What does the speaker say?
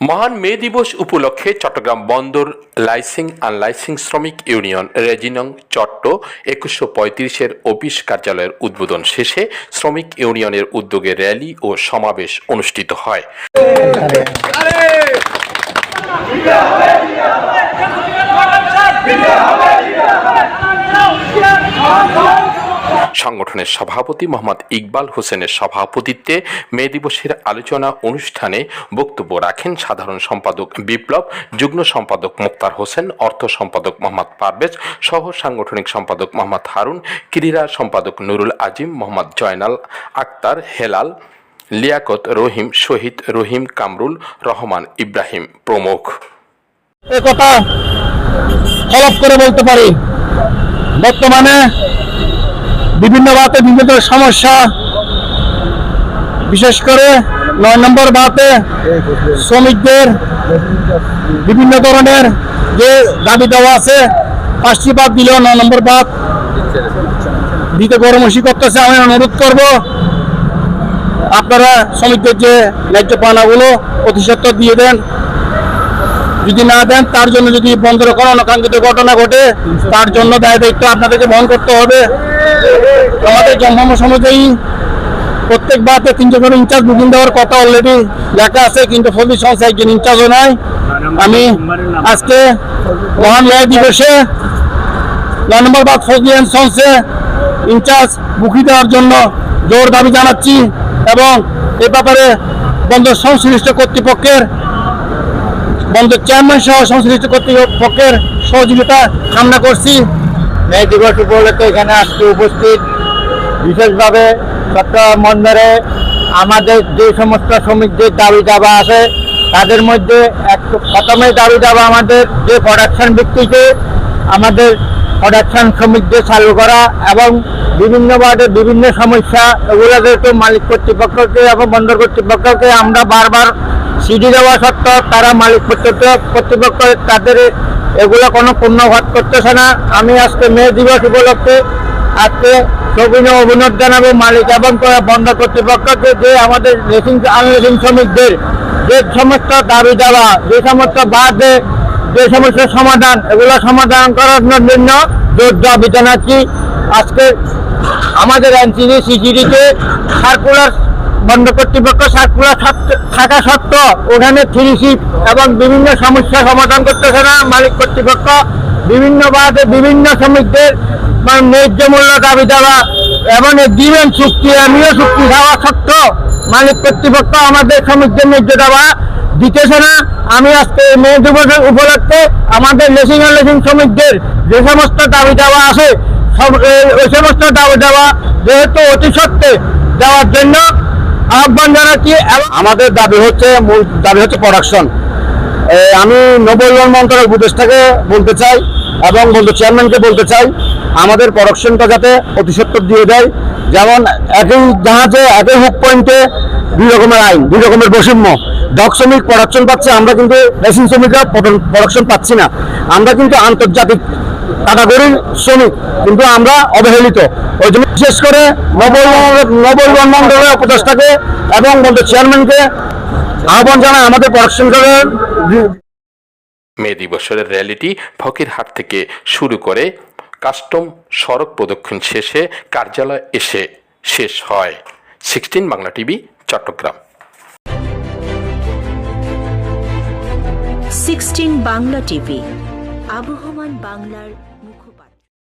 মহান মে দিবস উপলক্ষে চট্টগ্রাম বন্দর লাইসিং আনলাইসিং শ্রমিক ইউনিয়ন রেজিনং চট্ট একুশশো পঁয়ত্রিশের অফিস কার্যালয়ের উদ্বোধন শেষে শ্রমিক ইউনিয়নের উদ্যোগে র্যালি ও সমাবেশ অনুষ্ঠিত হয়। সংগঠনের সভাপতি মোহাম্মদ ইকবাল হোসেনের সভাপতিত্বে মে দিবসের আলোচনা অনুষ্ঠানে বক্তব্য রাখেন সাধারণ সম্পাদক বিপ্লব, যুগ্ম সম্পাদক মুক্তার হোসেন, অর্থ সম্পাদক মোহাম্মদ পারভেজ, সহ সাংগঠনিক সম্পাদক মোহাম্মদ হারুন, ক্রীড়া সম্পাদক নুরুল আজিম, মোহাম্মদ জয়নাল আক্তার, হেলাল, লিয়াকত রহিম, শহীদ রহিম কামরুল, রহমান ইব্রাহিম প্রমুখ। এ কথা হলফ করে বলতে পারি। বর্তমানে বিভিন্ন বাতে বিভিন্ন সমস্যা, বিশেষ করে নয় নম্বর বাতে শ্রমিকদের বিভিন্ন ধরনের যে দাবি দেওয়া আছে, পাঁচটি বাদ দিলেও নয় নম্বর বাদ দিতে গরমসি করতেছে, আমি অনুরোধ করব, আপনারা শ্রমিকদের যে ন্যায্য পাওনাগুলো প্রতিশত দিয়ে দেন। যদি না দেন, তার জন্য যদি বন্ধের কোনো অনাকাঙ্ক্ষিত ঘটনা ঘটে, তার জন্য দায় দায়িত্ব আপনাদেরকে বহন করতে হবে। আমাদের জন্ম অনুযায়ী প্রত্যেক বাতে তিনজন করে ইনচার্জ বুকিং দেওয়ার কথা অলরেডি লেখা আছে, কিন্তু ফলি সংস্থা একজন ইনচার্জও নাই। আমি আজকে মহান ন্যায় দিবসে নয় নম্বর বাদ ফজলি অ্যান্ড সন্সে ইনচার্জ বুকি দেওয়ার জন্য জোর দাবি জানাচ্ছি এবং এ ব্যাপারে বন্দর সংশ্লিষ্ট কর্তৃপক্ষের বন্দর চেয়ারম্যান সহ সংশ্লিষ্ট কর্তৃপক্ষের সহযোগিতা কামনা করছি। মে দিবস উপলক্ষে এখানে আজকে উপস্থিত। বিশেষভাবে চট্টগ্রাম বন্দরে আমাদের যে সমস্ত শ্রমিকদের দাবি দাবা আছে, তাদের মধ্যে এক প্রথমে দাবি দাবা আমাদের যে প্রোডাকশন ভিত্তিতে আমাদের প্রোডাকশন শ্রমিকদের চালু করা এবং বিভিন্ন ওয়ার্ডে বিভিন্ন সমস্যা এগুলোকে তো মালিক কর্তৃপক্ষকে এবং বন্দর কর্তৃপক্ষকে আমরা বারবার সিডি দেওয়া সত্ত্বেও তারা মালিক কর্তৃপক্ষ তাদের এগুলো কোনো পূর্ণঘাত করতেছে না। আমি আজকে মে দিবস উপলক্ষে আজকে সবিনয় অভিনব জানাব মালিক এবং বন্ধ কর্তৃপক্ষকে যে আমাদের রেসিং আনরেসিং শ্রমিকদের যে সমস্ত দাবি দেওয়া যে সমস্ত বাদে যে সমস্ত সমাধান, এগুলো সমাধান করার জন্য জোর দাবি জানাচ্ছি। আজকে আমাদের এনসিডি সিজিডিতে সার্কুলার বন্ধ কর্তৃপক্ষ সার্কুলার থাকা সত্ত্বেও ওখানে থ্রি শিপ এবং বিভিন্ন সমস্যা সমাধান করতেছে না। মালিক কর্তৃপক্ষ বিভিন্ন বাদে বিভিন্ন শ্রমিকদের মানে ন্যায্য মূল্য দাবি দেওয়া এবং দিবেন চুক্তি আমিও চুক্তি দেওয়া সত্ত্বেও মালিক কর্তৃপক্ষ আমাদের শ্রমিকদের ন্যায্য দেওয়া দিতেছে না। আমি আজকে মে দিবসের উপলক্ষে আমাদের লেসিং এন্ড লেসিং শ্রমিকদের যে সমস্ত দাবি দেওয়া আছে, সব- ওই সমস্ত দাবি দেওয়া যেহেতু অতি সত্ত্বে দেওয়ার জন্য আহ্বান জানাচ্ছি আমাদের দাবি হচ্ছে মূল দাবি হচ্ছে প্রোডাকশন আমি নবউন্নয়ন মন্ত্রণালয় উপদেষ্টাকে বলতে চাই এবং বলতে চেয়ারম্যানকে বলতে চাই, আমাদের প্রোডাকশনটা যাতে অতি সত্তর দিয়ে দেয়। যেমন একই জাহাজে, একই হুক পয়েন্টে দুই রকমের আইন, দুই রকমের বৈষম্য। ডক শ্রমিক প্রোডাকশন পাচ্ছে, আমরা কিন্তু রেসিং শ্রমিকরা প্রোডাকশন পাচ্ছি না। আমরা কিন্তু আন্তর্জাতিক ক্যাটাগরির শ্রমিক কিন্তু আমরা অবহেলিত। ওই জন্য বিশেষ করে নবউন্নয়ন মন্ডলের উপদেষ্টাকে এবং বলতে চেয়ারম্যানকে আহ্বান জানাই আমাদের প্রোডাকশন মে দিবসের র্যালিটি ফকিরহাট থেকে শুরু করে কাস্টম সড়ক প্রদক্ষিণ শেষে কার্যালয় এসে শেষ হয়। Sixteen Bangla TV Chattogram. Sixteen Bangla TV. আবহমান বাংলার